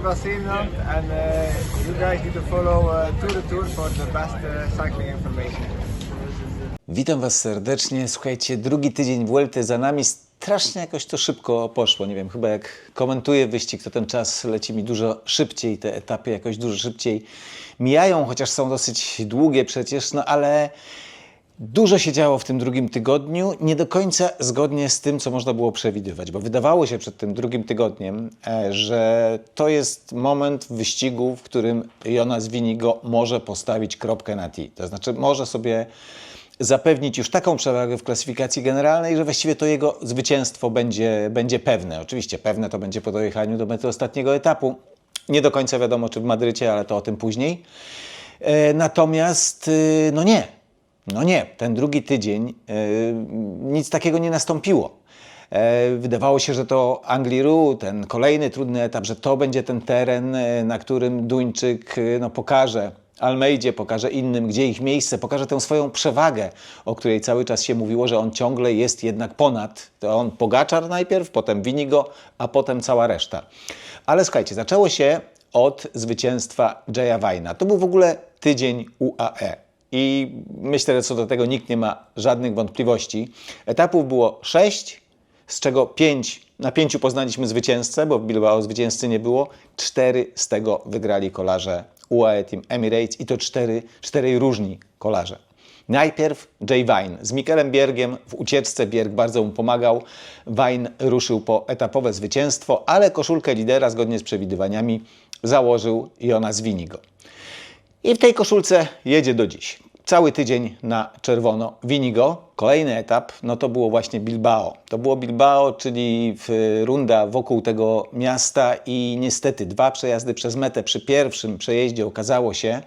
Uh, you guys need to follow uh, Tour Tour for the best uh, cycling information. Witam Was serdecznie. Słuchajcie, drugi tydzień Vuelty za nami. Strasznie jakoś to szybko poszło. Nie wiem, chyba jak komentuję wyścig, to ten czas leci mi dużo szybciej. Te etapy jakoś dużo szybciej mijają, chociaż są dosyć długie przecież, no ale Dużo się działo w tym drugim tygodniu, nie do końca zgodnie z tym, co można było przewidywać, bo wydawało się przed tym drugim tygodniem, e, że to jest moment wyścigu, w którym Jonas Winigo może postawić kropkę na T. To znaczy może sobie zapewnić już taką przewagę w klasyfikacji generalnej, że właściwie to jego zwycięstwo będzie, będzie pewne. Oczywiście pewne to będzie po dojechaniu do mety ostatniego etapu. Nie do końca wiadomo, czy w Madrycie, ale to o tym później. E, Natomiast, y, no nie, no nie, ten drugi tydzień e, nic takiego nie nastąpiło. E, wydawało się, że to Angliru, ten kolejny trudny etap, że to będzie ten teren, e, na którym Duńczyk no, pokaże Almeidzie, pokaże innym, gdzie ich miejsce, pokaże tę swoją przewagę, o której cały czas się mówiło, że on ciągle jest jednak ponad. To on Pogaczar najpierw, potem Winigo, a potem cała reszta. Ale słuchajcie, zaczęło się od zwycięstwa Jaya Vajna. To był w ogóle tydzień UAE. I myślę, że co do tego nikt nie ma żadnych wątpliwości. Etapów było sześć, z czego pięć, na pięciu poznaliśmy zwycięzcę, bo w Bilbao zwycięzcy nie było. Cztery z tego wygrali kolarze UAE Team Emirates i to cztery, czterej różni kolarze. Najpierw Jay Vine z Mikelem Biergiem w ucieczce. Bierg bardzo mu pomagał. Vine ruszył po etapowe zwycięstwo, ale koszulkę lidera zgodnie z przewidywaniami założył Jonas Winigo. I w tej koszulce jedzie do dziś. Cały tydzień na czerwono. Winigo, kolejny etap, no to było właśnie Bilbao. To było Bilbao, czyli runda wokół tego miasta i niestety dwa przejazdy przez metę. Przy pierwszym przejeździe okazało się,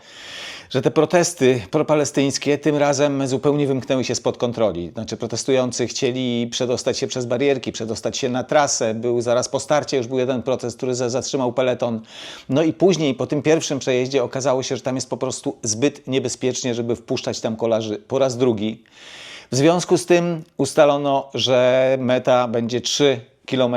że te protesty propalestyńskie tym razem zupełnie wymknęły się spod kontroli. Znaczy protestujący chcieli przedostać się przez barierki, przedostać się na trasę. Był zaraz po starcie, już był jeden protest, który za- zatrzymał peleton. No i później po tym pierwszym przejeździe okazało się, że tam jest po prostu zbyt niebezpiecznie, żeby wpuszczać tam kolarzy po raz drugi. W związku z tym ustalono, że meta będzie 3 km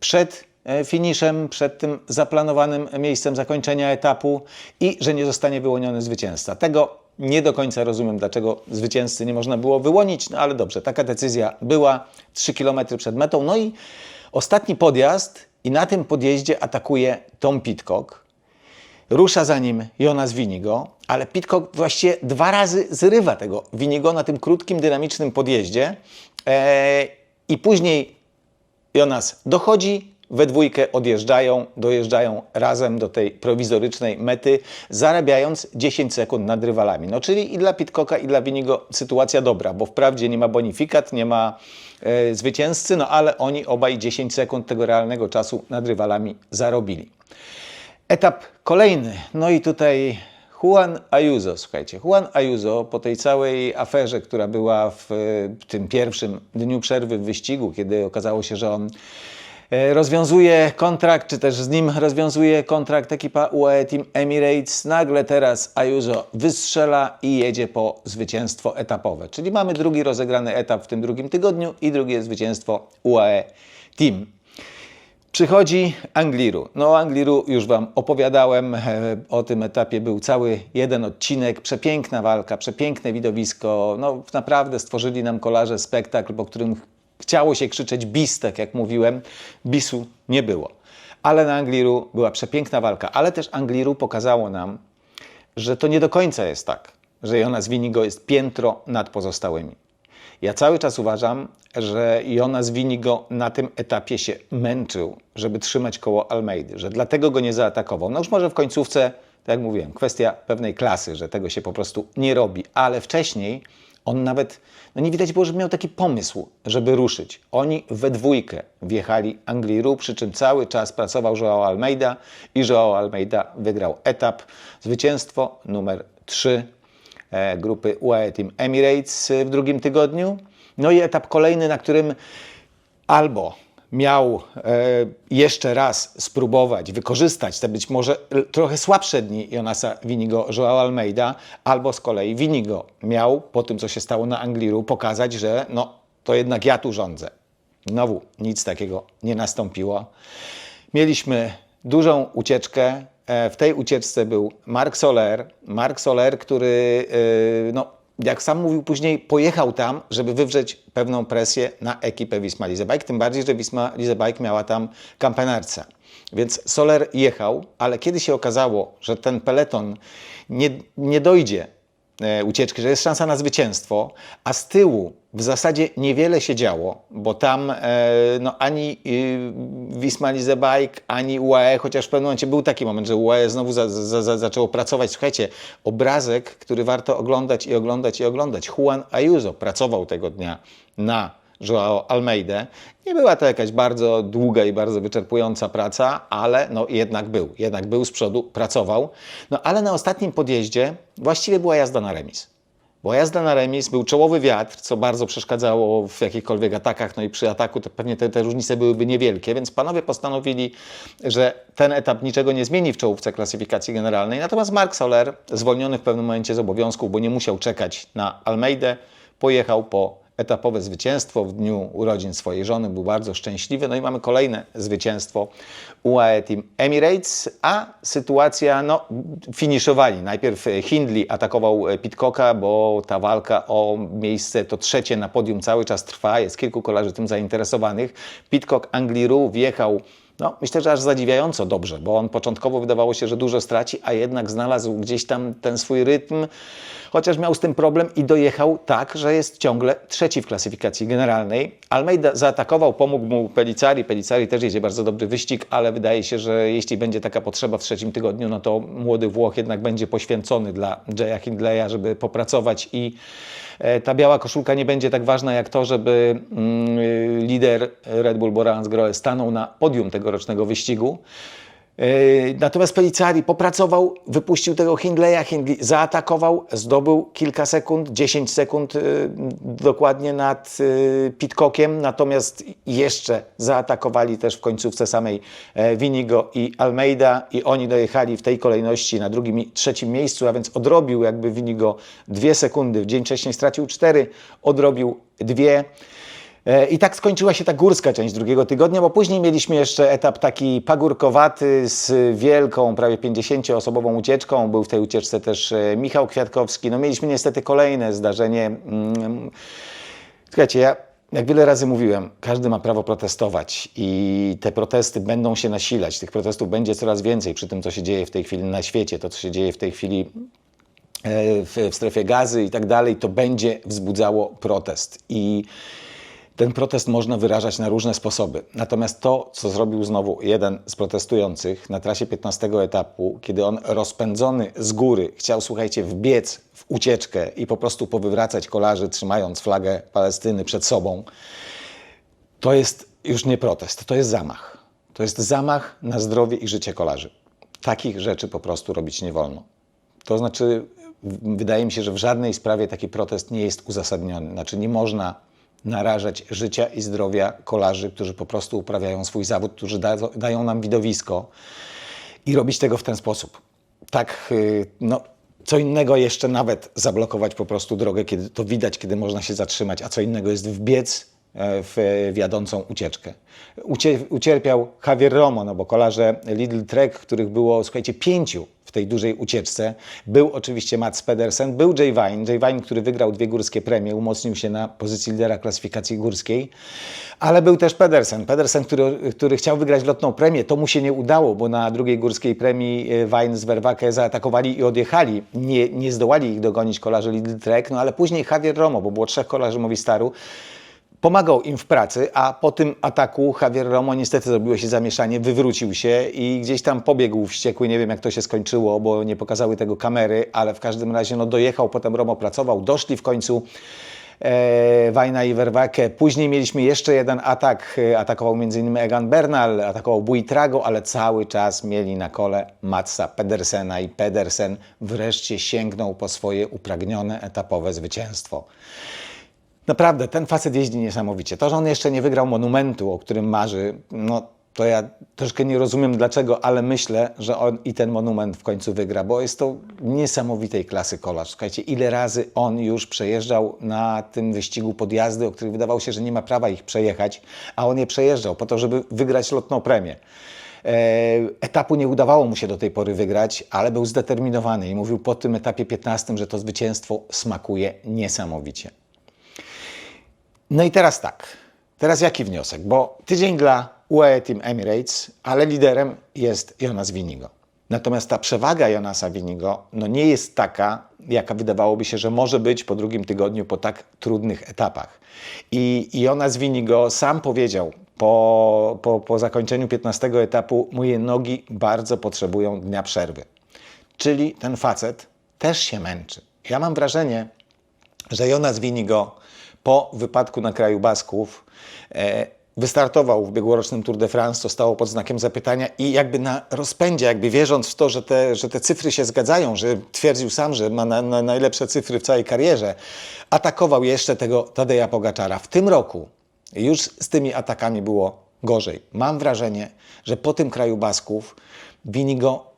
przed finiszem, przed tym zaplanowanym miejscem zakończenia etapu i że nie zostanie wyłoniony zwycięzca. Tego nie do końca rozumiem, dlaczego zwycięzcy nie można było wyłonić, no ale dobrze, taka decyzja była 3 km przed metą. No i ostatni podjazd i na tym podjeździe atakuje Tom Pitcock. Rusza za nim Jonas Winigo, ale Pitcock właściwie dwa razy zrywa tego Winigo na tym krótkim, dynamicznym podjeździe. E, I później Jonas dochodzi, we dwójkę odjeżdżają, dojeżdżają razem do tej prowizorycznej mety, zarabiając 10 sekund nad rywalami. No czyli i dla Pitcocka, i dla Winigo sytuacja dobra, bo wprawdzie nie ma bonifikat, nie ma e, zwycięzcy, no ale oni obaj 10 sekund tego realnego czasu nad rywalami zarobili. Etap kolejny. No i tutaj Juan Ayuso, słuchajcie, Juan Ayuso po tej całej aferze, która była w, e, tym pierwszym dniu przerwy w wyścigu, kiedy okazało się, że on rozwiązuje kontrakt, czy też z nim rozwiązuje kontrakt ekipa UAE Team Emirates, nagle teraz Ayuso wystrzela i jedzie po zwycięstwo etapowe. Czyli mamy drugi rozegrany etap w tym drugim tygodniu i drugie zwycięstwo UAE Team. Przychodzi Angliru. No o Angliru już Wam opowiadałem, e, o tym etapie był cały jeden odcinek, przepiękna walka, przepiękne widowisko, no naprawdę stworzyli nam kolarze spektakl, po którym chciało się krzyczeć bis, tak jak mówiłem, bisu nie było. Ale na Angliru była przepiękna walka, ale też Angliru pokazało nam, że to nie do końca jest tak, że Jonas Winigo jest piętro nad pozostałymi. Ja cały czas uważam, że Jonas Winigo na tym etapie się męczył, żeby trzymać koło Almeidy, że dlatego go nie zaatakował. No już może w końcówce, tak jak mówiłem, kwestia pewnej klasy, że tego się po prostu nie robi, ale wcześniej on nawet, no nie widać było, żeby miał taki pomysł, żeby ruszyć. Oni we dwójkę wjechali Angliru, przy czym cały czas pracował Joao Almeida i Joao Almeida wygrał etap. Zwycięstwo numer 3 e, grupy UAE Team Emirates w drugim tygodniu. No i etap kolejny, na którym albo miał e, jeszcze raz spróbować wykorzystać te być może trochę słabsze dni Jonasa Winigo, Joao Almeida, albo z kolei Winigo miał po tym, co się stało na Angliru, pokazać, że no, to jednak ja tu rządzę. Znowu nic takiego nie nastąpiło. Mieliśmy dużą ucieczkę. E, W tej ucieczce był Mark Soler. Mark Soler, który, e, no, jak sam mówił później, pojechał tam, żeby wywrzeć pewną presję na ekipę Wisma Leasebike. Tym bardziej, że Wisma Leasebike miała tam kampenerca. Więc Soler jechał, ale kiedy się okazało, że ten peleton nie, nie dojdzie ucieczki, że jest szansa na zwycięstwo, a z tyłu w zasadzie niewiele się działo, bo tam e, no, ani y, Wisma Leasebike, ani UAE, chociaż w pewnym momencie był taki moment, że UAE znowu za, za, za, zaczęło pracować. Słuchajcie, obrazek, który warto oglądać i oglądać i oglądać. Juan Ayuso pracował tego dnia na Joao Almeida. Nie była to jakaś bardzo długa i bardzo wyczerpująca praca, ale no jednak był. Jednak był z przodu, pracował. No ale na ostatnim podjeździe właściwie była jazda na remis. Była jazda na remis, był czołowy wiatr, co bardzo przeszkadzało w jakichkolwiek atakach, no i przy ataku pewnie te, te różnice byłyby niewielkie, więc panowie postanowili, że ten etap niczego nie zmieni w czołówce klasyfikacji generalnej. Natomiast Mark Soler, zwolniony w pewnym momencie z obowiązków, bo nie musiał czekać na Almeidę, pojechał po etapowe zwycięstwo w dniu urodzin swojej żony, był bardzo szczęśliwy. No i mamy kolejne zwycięstwo UAE Team Emirates, a sytuacja, no, finiszowali. Najpierw Hindley atakował Pitcocka, bo ta walka o miejsce to trzecie na podium cały czas trwa, jest kilku kolarzy tym zainteresowanych. Pitcock Angliru wjechał no, myślę, że aż zadziwiająco dobrze, bo on początkowo wydawało się, że dużo straci, a jednak znalazł gdzieś tam ten swój rytm, chociaż miał z tym problem i dojechał tak, że jest ciągle trzeci w klasyfikacji generalnej. Almeida zaatakował, pomógł mu Pelicari. Pelicari też jedzie bardzo dobry wyścig, ale wydaje się, że jeśli będzie taka potrzeba w trzecim tygodniu, no to młody Włoch jednak będzie poświęcony dla Jaya Hindleya, żeby popracować i e, ta biała koszulka nie będzie tak ważna jak to, żeby mm, lider Red Bull Borans Groe stanął na podium tegorocznego wyścigu. E, Natomiast Pelicari popracował, wypuścił tego Hindleya, Hindley zaatakował, zdobył kilka sekund, 10 sekund e, dokładnie nad e, Pitcockiem, natomiast jeszcze zaatakowali też w końcówce samej Winigo i Almeida i oni dojechali w tej kolejności na drugim i trzecim miejscu, a więc odrobił jakby Winigo dwie sekundy, w dzień wcześniej stracił cztery, odrobił dwie. E, I tak skończyła się ta górska część drugiego tygodnia, bo później mieliśmy jeszcze etap taki pagórkowaty z wielką, prawie 50-osobową ucieczką. Był w tej ucieczce też e, Michał Kwiatkowski. No mieliśmy niestety kolejne zdarzenie. mm, Słuchajcie, ja jak wiele razy mówiłem, każdy ma prawo protestować i te protesty będą się nasilać. Tych protestów będzie coraz więcej przy tym, co się dzieje w tej chwili na świecie, to, co się dzieje w tej chwili e, w strefie gazy i tak dalej, to będzie wzbudzało protest. I ten protest można wyrażać na różne sposoby. Natomiast to, co zrobił znowu jeden z protestujących na trasie 15 etapu, kiedy on rozpędzony z góry chciał, słuchajcie, wbiec w ucieczkę i po prostu powywracać kolarzy, trzymając flagę Palestyny przed sobą, to jest już nie protest, to jest zamach. To jest zamach na zdrowie i życie kolarzy. Takich rzeczy po prostu robić nie wolno. To znaczy, wydaje mi się, że w żadnej sprawie taki protest nie jest uzasadniony. Znaczy, nie można narażać życia i zdrowia kolarzy, którzy po prostu uprawiają swój zawód, którzy da, dają nam widowisko i robić tego w ten sposób. Tak, y, no, co innego jeszcze nawet zablokować po prostu drogę, kiedy to widać, kiedy można się zatrzymać, a co innego jest wbiec w w jadącą ucieczkę. Ucie, ucierpiał Javier Romo, no bo kolarze Lidl Trek, których było, słuchajcie, pięciu w tej dużej ucieczce. Był oczywiście Mats Pedersen, był Jay Vine, Jay Vine, który wygrał dwie górskie premie, umocnił się na pozycji lidera klasyfikacji górskiej, ale był też Pedersen. Pedersen, który, który chciał wygrać lotną premię, to mu się nie udało, bo na drugiej górskiej premii e, Vine z Vervaeke zaatakowali i odjechali. Nie, nie zdołali ich dogonić kolarze Lidl Trek, no ale później Javier Romo, bo było trzech kolarzy Movistaru, Pomagał im w pracy, a po tym ataku Javier Romo niestety zrobiło się zamieszanie, wywrócił się i gdzieś tam pobiegł wściekły. Nie wiem jak to się skończyło, bo nie pokazały tego kamery, ale w każdym razie no, dojechał, potem Romo pracował, doszli w końcu e, Wajna i Vervaeke. Później mieliśmy jeszcze jeden atak, e, atakował m.in. Egan Bernal, atakował Buitrago, ale cały czas mieli na kole Matsa Pedersena i Pedersen wreszcie sięgnął po swoje upragnione etapowe zwycięstwo. Naprawdę, ten facet jeździ niesamowicie. To, że on jeszcze nie wygrał monumentu, o którym marzy, no to ja troszkę nie rozumiem dlaczego, ale myślę, że on i ten monument w końcu wygra, bo jest to niesamowitej klasy kolarz. Słuchajcie, ile razy on już przejeżdżał na tym wyścigu podjazdy, o których wydawało się, że nie ma prawa ich przejechać, a on je przejeżdżał po to, żeby wygrać lotną premię. etapu nie udawało mu się do tej pory wygrać, ale był zdeterminowany i mówił po tym etapie 15, że to zwycięstwo smakuje niesamowicie. No i teraz tak. Teraz jaki wniosek? Bo tydzień dla UAE Team Emirates, ale liderem jest Jonas Winigo. Natomiast ta przewaga Jonasa Winigo no nie jest taka, jaka wydawałoby się, że może być po drugim tygodniu po tak trudnych etapach. I Jonas Winigo sam powiedział po, po, po zakończeniu 15 etapu, moje nogi bardzo potrzebują dnia przerwy. Czyli ten facet też się męczy. Ja mam wrażenie, że Jonas Winigo po wypadku na kraju Basków e, wystartował w ubiegłorocznym Tour de France, to stało pod znakiem zapytania i jakby na rozpędzie, jakby wierząc w to, że te, że te cyfry się zgadzają, że twierdził sam, że ma na, na najlepsze cyfry w całej karierze, atakował jeszcze tego Tadeja Pogaczara. W tym roku już z tymi atakami było gorzej. Mam wrażenie, że po tym kraju Basków Winigo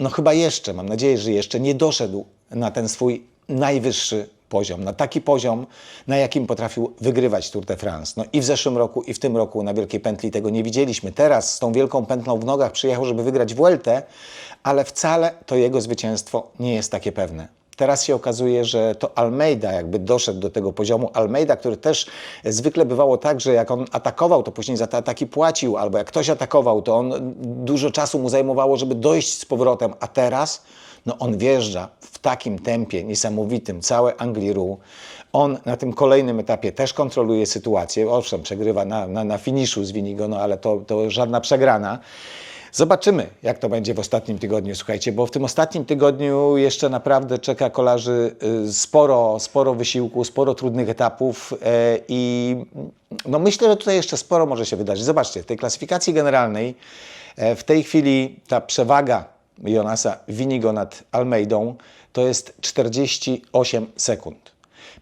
no chyba jeszcze, mam nadzieję, że jeszcze nie doszedł na ten swój najwyższy poziom, na taki poziom, na jakim potrafił wygrywać Tour de France. No i w zeszłym roku, i w tym roku na Wielkiej Pętli tego nie widzieliśmy. Teraz z tą wielką pętlą w nogach przyjechał, żeby wygrać Vueltę, ale wcale to jego zwycięstwo nie jest takie pewne. Teraz się okazuje, że to Almeida jakby doszedł do tego poziomu. Almeida, który też zwykle bywało tak, że jak on atakował, to później za te ataki płacił, albo jak ktoś atakował, to on dużo czasu mu zajmowało, żeby dojść z powrotem, a teraz no on wjeżdża w takim tempie niesamowitym, całe Angliru. On na tym kolejnym etapie też kontroluje sytuację. Owszem, przegrywa na, na, na finiszu z Winigo, no ale to, to żadna przegrana. Zobaczymy, jak to będzie w ostatnim tygodniu, słuchajcie, bo w tym ostatnim tygodniu jeszcze naprawdę czeka kolarzy y, sporo, sporo wysiłku, sporo trudnych etapów e, i no myślę, że tutaj jeszcze sporo może się wydarzyć. Zobaczcie, w tej klasyfikacji generalnej e, w tej chwili ta przewaga Jonasa Winigo nad Almeidą to jest 48 sekund.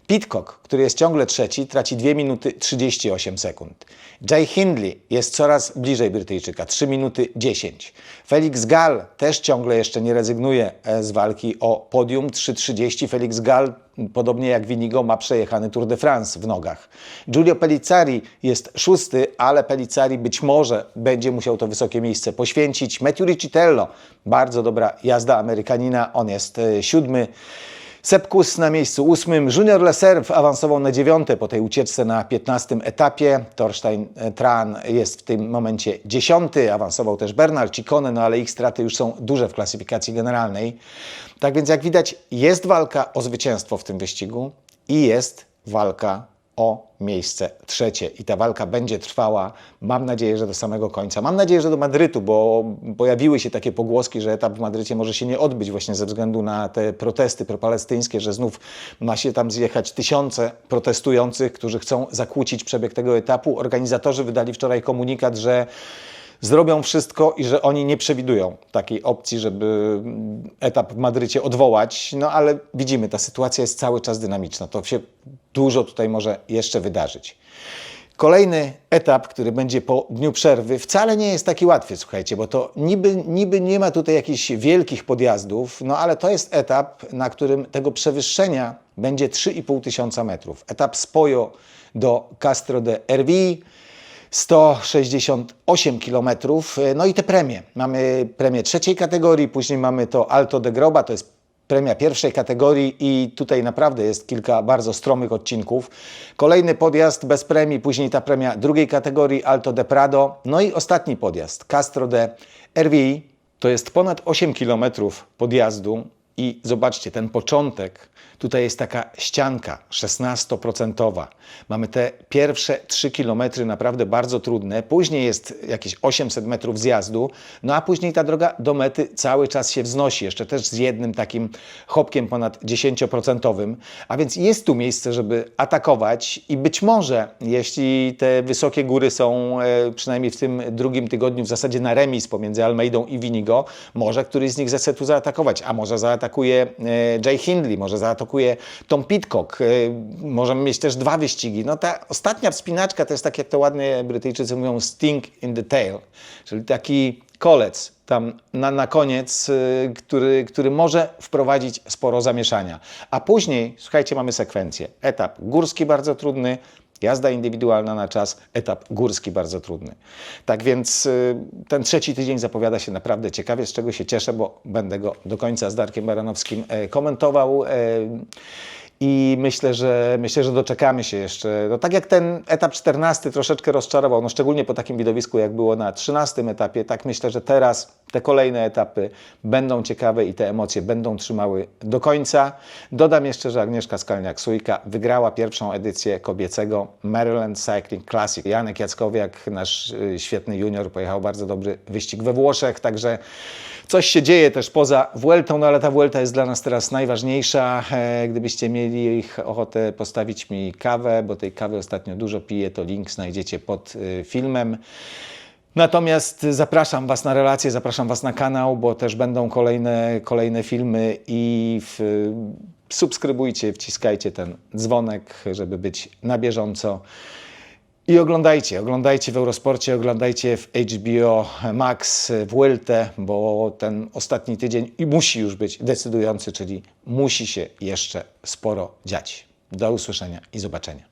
Pitcock, który jest ciągle trzeci, traci 2 minuty 38 sekund. Jay Hindley jest coraz bliżej Brytyjczyka, 3 minuty 10. Felix Gall też ciągle jeszcze nie rezygnuje e, z walki o podium, 3.30. Felix Gall, podobnie jak Winigo, ma przejechany Tour de France w nogach. Giulio Pellizzari jest szósty, ale Pellizzari być może będzie musiał to wysokie miejsce poświęcić. Matthew Riccitello, bardzo dobra jazda Amerykanina, on jest e, siódmy. Sepkus na miejscu ósmym, Junior Leserve awansował na dziewiąte po tej ucieczce na 15 etapie. Torstein e, Tran jest w tym momencie dziesiąty, awansował też Bernard Ciccone, no ale ich straty już są duże w klasyfikacji generalnej. Tak więc jak widać jest walka o zwycięstwo w tym wyścigu i jest walka o miejsce trzecie. I ta walka będzie trwała, mam nadzieję, że do samego końca. Mam nadzieję, że do Madrytu, bo pojawiły się takie pogłoski, że etap w Madrycie może się nie odbyć właśnie ze względu na te protesty propalestyńskie, że znów ma się tam zjechać tysiące protestujących, którzy chcą zakłócić przebieg tego etapu. Organizatorzy wydali wczoraj komunikat, że zrobią wszystko i że oni nie przewidują takiej opcji, żeby etap w Madrycie odwołać. No ale widzimy, ta sytuacja jest cały czas dynamiczna. To się dużo tutaj może jeszcze wydarzyć. Kolejny etap, który będzie po dniu przerwy, wcale nie jest taki łatwy, słuchajcie, bo to niby, niby nie ma tutaj jakichś wielkich podjazdów, no ale to jest etap, na którym tego przewyższenia będzie 3,5 tysiąca metrów. Etap z Pojo do Castro de Ervi, 168 km. No i te premie. Mamy premię trzeciej kategorii, później mamy to Alto de Groba, to jest premia pierwszej kategorii i tutaj naprawdę jest kilka bardzo stromych odcinków. Kolejny podjazd bez premii, później ta premia drugiej kategorii Alto de Prado. No i ostatni podjazd Castro de Ervi. To jest ponad 8 km podjazdu i zobaczcie, ten początek Tutaj jest taka ścianka 16%. Mamy te pierwsze 3 km naprawdę bardzo trudne. Później jest jakieś 800 metrów zjazdu, no a później ta droga do mety cały czas się wznosi, jeszcze też z jednym takim hopkiem ponad 10%. A więc jest tu miejsce, żeby atakować i być może, jeśli te wysokie góry są e, przynajmniej w tym drugim tygodniu w zasadzie na remis pomiędzy Almeidą i Winigo, może któryś z nich zechce tu zaatakować, a może zaatakuje e, Jay Hindley, może zaatakuje atakuje Tom Pitcock. Y, możemy mieć też dwa wyścigi. No ta ostatnia wspinaczka to jest tak, jak to ładnie Brytyjczycy mówią, sting in the tail, czyli taki kolec tam na, na koniec, y, który, który może wprowadzić sporo zamieszania. A później, słuchajcie, mamy sekwencję. Etap górski bardzo trudny, jazda indywidualna na czas, etap górski bardzo trudny. Tak więc y, ten trzeci tydzień zapowiada się naprawdę ciekawie, z czego się cieszę, bo będę go do końca z Darkiem Baranowskim e, komentował. I myślę, że myślę, że doczekamy się jeszcze. No, tak jak ten etap 14 troszeczkę rozczarował, no szczególnie po takim widowisku, jak było na 13 etapie, tak myślę, że teraz te kolejne etapy będą ciekawe i te emocje będą trzymały do końca. Dodam jeszcze, że Agnieszka Skalniak-Sujka wygrała pierwszą edycję kobiecego Maryland Cycling Classic. Janek Jackowiak, nasz y, świetny junior, pojechał bardzo dobry wyścig we Włoszech, także Coś się dzieje też poza Vueltą, no ale ta Vuelta jest dla nas teraz najważniejsza. E, Gdybyście mieli ich ochotę postawić mi kawę, bo tej kawy ostatnio dużo piję, to link znajdziecie pod y, filmem. Natomiast zapraszam Was na relacje, zapraszam Was na kanał, bo też będą kolejne, kolejne filmy i w, subskrybujcie, wciskajcie ten dzwonek, żeby być na bieżąco. I oglądajcie, oglądajcie w Eurosporcie, oglądajcie w HBO Max, w Vueltę, bo ten ostatni tydzień i musi już być decydujący, czyli musi się jeszcze sporo dziać. Do usłyszenia i zobaczenia.